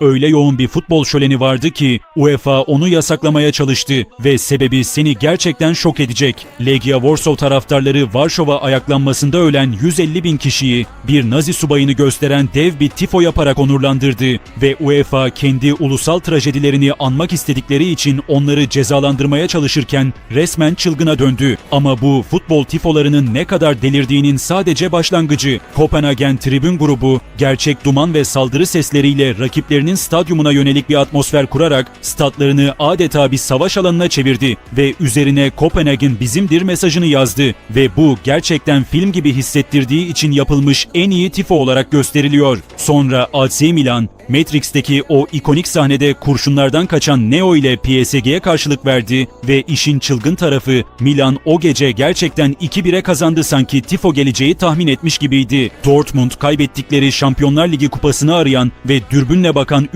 Öyle yoğun bir futbol şöleni vardı ki UEFA onu yasaklamaya çalıştı ve sebebi seni gerçekten şok edecek. Legia Warsaw taraftarları Varşova ayaklanmasında ölen 150 bin kişiyi bir Nazi subayını gösteren dev bir tifo yaparak onurlandırdı ve UEFA kendi ulusal trajedilerini anmak istedikleri için onları cezalandırmaya çalışırken resmen çılgına döndü. Ama bu futbol tifolarının ne kadar delirdiğinin sadece başlangıcı. Kopenhagen tribün grubu gerçek duman ve saldırı sesleriyle rakiplerinin stadyumuna yönelik bir atmosfer kurarak statlarını adeta bir savaş alanına çevirdi ve üzerine Kopenhagen bizimdir mesajını yazdı ve bu gerçekten film gibi hissettirdiği için yapılmış en iyi tifo olarak gösteriliyor. Sonra AC Milan, Matrix'teki o ikonik sahnede kurşunlardan kaçan Neo ile PSG'ye karşılık verdi ve işin çılgın tarafı Milan o gece gerçekten 2-1'e kazandı sanki tifo geleceği tahmin etmiş gibiydi. Dortmund kaybettikleri Şampiyonlar Ligi kupasını arayan ve dürbünle bakan